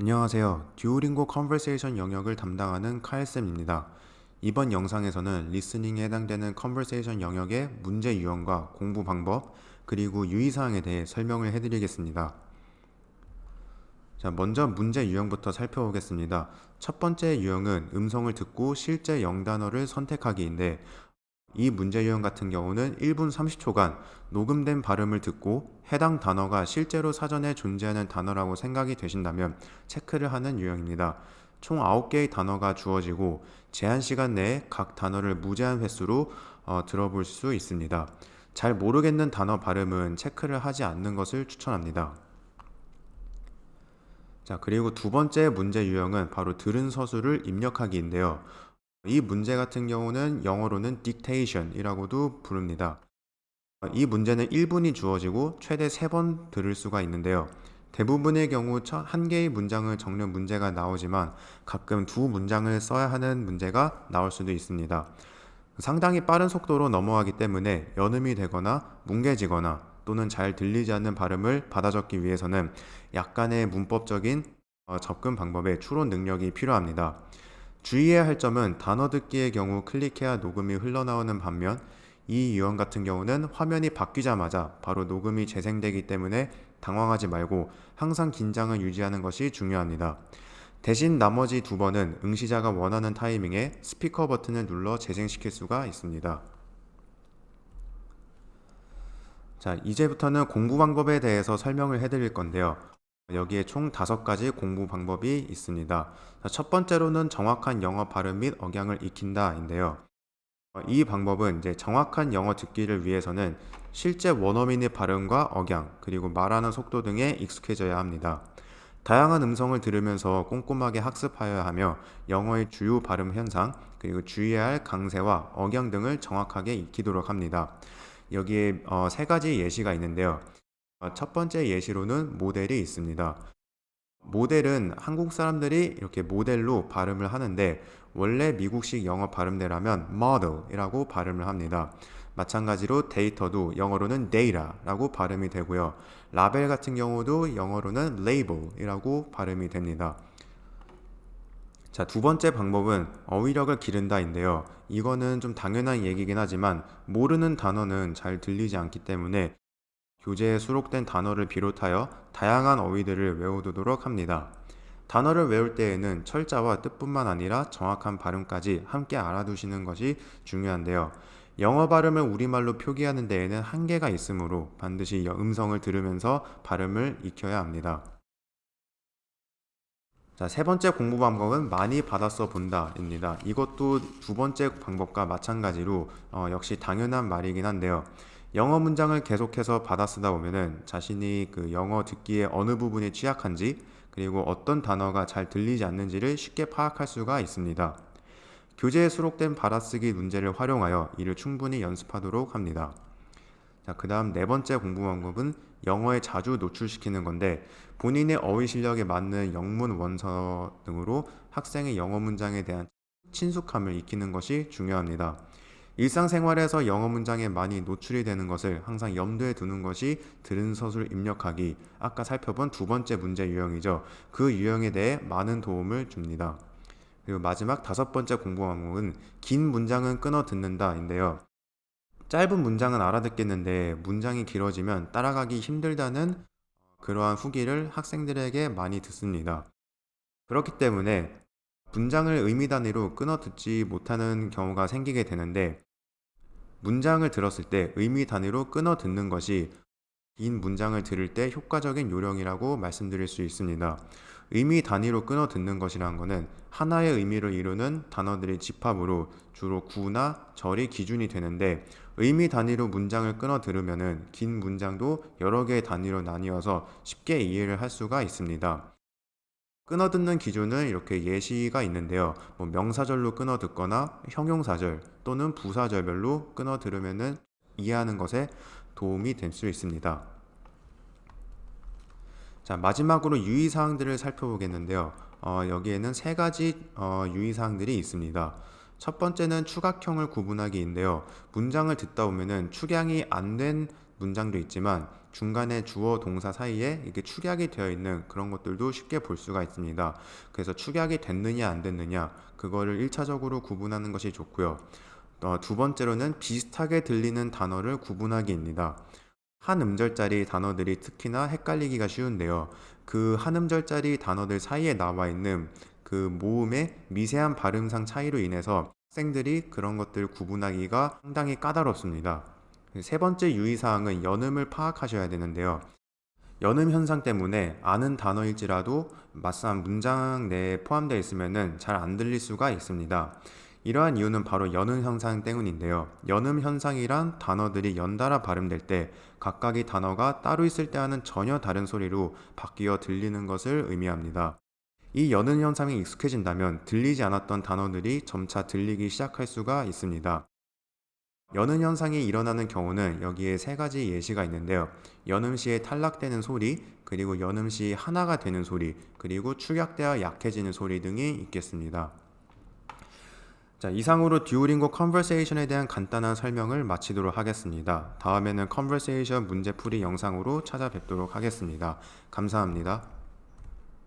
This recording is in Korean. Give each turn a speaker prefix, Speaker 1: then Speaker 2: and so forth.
Speaker 1: 안녕하세요. 듀오링고 컨버세이션 영역을 담당하는 카일쌤입니다. 이번 영상에서는 리스닝에 해당되는 컨버세이션 영역의 문제 유형과 공부 방법, 그리고 유의사항에 대해 설명을 해드리겠습니다. 자, 먼저 문제 유형부터 살펴보겠습니다. 첫 번째 유형은 음성을 듣고 실제 영단어를 선택하기인데 이 문제 유형 같은 경우는 1분 30초간 녹음된 발음을 듣고 해당 단어가 실제로 사전에 존재하는 단어라고 생각이 되신다면 체크를 하는 유형입니다. 총 9개의 단어가 주어지고 제한 시간 내에 각 단어를 무제한 횟수로 어, 들어볼 수 있습니다. 잘 모르겠는 단어 발음은 체크를 하지 않는 것을 추천합니다. 자, 그리고 두 번째 문제 유형은 바로 들은 서술을 입력하기인데요. 이 문제 같은 경우는 영어로는 dictation이라고도 부릅니다. 이 문제는 1분이 주어지고 최대 3번 들을 수가 있는데요. 대부분의 경우 첫한 개의 문장을 적는 문제가 나오지만 가끔 두 문장을 써야 하는 문제가 나올 수도 있습니다. 상당히 빠른 속도로 넘어가기 때문에 연음이 되거나 뭉개지거나 또는 잘 들리지 않는 발음을 받아 적기 위해서는 약간의 문법적인 어, 접근 방법의 추론 능력이 필요합니다. 주의해야 할 점은 단어 듣기의 경우 클릭해야 녹음이 흘러나오는 반면 이 유형 같은 경우는 화면이 바뀌자마자 바로 녹음이 재생되기 때문에 당황하지 말고 항상 긴장을 유지하는 것이 중요합니다. 대신 나머지 두 번은 응시자가 원하는 타이밍에 스피커 버튼을 눌러 재생시킬 수가 있습니다. 자, 이제부터는 공부 방법에 대해서 설명을 해드릴 건데요. 여기에 총 다섯 가지 공부 방법이 있습니다. 자, 첫 번째로는 정확한 영어 발음 및 억양을 익힌다인데요. 어, 이 방법은 이제 정확한 영어 듣기를 위해서는 실제 원어민의 발음과 억양, 그리고 말하는 속도 등에 익숙해져야 합니다. 다양한 음성을 들으면서 꼼꼼하게 학습하여야 하며 영어의 주요 발음 현상, 그리고 주의해야 할 강세와 억양 등을 정확하게 익히도록 합니다. 여기에 어, 세 가지 예시가 있는데요. 어, 첫 번째 예시로는 모델이 있습니다. 모델은 한국 사람들이 이렇게 모델로 발음을 하는데 원래 미국식 영어 발음대라면 model이라고 발음을 합니다. 마찬가지로 데이터도 영어로는 data라고 발음이 되고요. 라벨 같은 경우도 영어로는 label이라고 발음이 됩니다. 자, 두 번째 방법은 어휘력을 기른다인데요. 이거는 좀 당연한 얘기긴 하지만 모르는 단어는 잘 들리지 않기 때문에 교재에 수록된 단어를 비롯하여 다양한 어휘들을 외워두도록 합니다. 단어를 외울 때에는 철자와 뜻뿐만 아니라 정확한 발음까지 함께 알아두시는 것이 중요한데요. 영어 발음을 우리말로 표기하는 데에는 한계가 있으므로 반드시 음성을 들으면서 발음을 익혀야 합니다. 자, 세 번째 공부 방법은 많이 받아써 본다입니다. 이것도 두 번째 방법과 마찬가지로 어, 역시 당연한 말이긴 한데요. 영어 문장을 계속해서 받아 쓰다 보면은 자신이 그 영어 듣기에 어느 부분이 취약한지 그리고 어떤 단어가 잘 들리지 않는지를 쉽게 파악할 수가 있습니다. 교재에 수록된 받아쓰기 문제를 활용하여 이를 충분히 연습하도록 합니다. 자, 그 다음 네 번째 공부 방법은 영어에 자주 노출시키는 건데 본인의 어휘 실력에 맞는 영문 원서 등으로 학생의 영어 문장에 대한 친숙함을 익히는 것이 중요합니다. 일상생활에서 영어 문장에 많이 노출이 되는 것을 항상 염두에 두는 것이 들은 서술 입력하기 아까 살펴본 두 번째 문제 유형이죠. 그 유형에 대해 많은 도움을 줍니다. 그리고 마지막 다섯 번째 공부 과목은 긴 문장은 끊어 듣는다인데요. 짧은 문장은 알아듣겠는데 문장이 길어지면 따라가기 힘들다는 그러한 후기를 학생들에게 많이 듣습니다. 그렇기 때문에 문장을 의미 단위로 끊어 듣지 못하는 경우가 생기게 되는데 문장을 들었을 때 의미 단위로 끊어 듣는 것이 긴 문장을 들을 때 효과적인 요령이라고 말씀드릴 수 있습니다. 의미 단위로 끊어 듣는 것이란 것은 하나의 의미를 이루는 단어들의 집합으로 주로 구나 절이 기준이 되는데 의미 단위로 문장을 끊어 들으면은 긴 문장도 여러 개의 단위로 나뉘어서 쉽게 이해를 할 수가 있습니다. 끊어듣는 기준은 이렇게 예시가 있는데요. 뭐 명사절로 끊어듣거나 형용사절 또는 부사절별로 끊어들으면 이해하는 것에 도움이 될 수 있습니다. 자, 마지막으로 유의사항들을 살펴보겠는데요. 어, 여기에는 세 가지 어, 유의사항들이 있습니다. 첫 번째는 추각형을 구분하기인데요. 문장을 듣다 보면은 축양이 안 된 문장도 있지만 중간에 주어 동사 사이에 이게 축약이 되어 있는 그런 것들도 쉽게 볼 수가 있습니다. 그래서 축약이 됐느냐 안 됐느냐 그거를 1차적으로 구분하는 것이 좋고요. 어, 두 번째로는 비슷하게 들리는 단어를 구분하기입니다. 한 음절짜리 단어들이 특히나 헷갈리기가 쉬운데요. 그 한 음절짜리 단어들 사이에 나와 있는 그 모음의 미세한 발음상 차이로 인해서 학생들이 그런 것들을 구분하기가 상당히 까다롭습니다. 세 번째 유의사항은 연음을 파악하셔야 되는데요. 연음 현상 때문에 아는 단어일지라도 막상 문장 내에 포함되어 있으면 잘 안 들릴 수가 있습니다. 이러한 이유는 바로 연음 현상 때문인데요. 연음 현상이란 단어들이 연달아 발음될 때 각각의 단어가 따로 있을 때와는 전혀 다른 소리로 바뀌어 들리는 것을 의미합니다. 이 연음 현상이 익숙해진다면 들리지 않았던 단어들이 점차 들리기 시작할 수가 있습니다. 연음 현상이 일어나는 경우는 여기에 세 가지 예시가 있는데요. 연음 시에 탈락되는 소리, 그리고 연음 시 하나가 되는 소리, 그리고 축약되어 약해지는 소리 등이 있겠습니다. 자, 이상으로 듀오링고 컨버세이션에 대한 간단한 설명을 마치도록 하겠습니다. 다음에는 컨버세이션 문제풀이 영상으로 찾아뵙도록 하겠습니다. 감사합니다.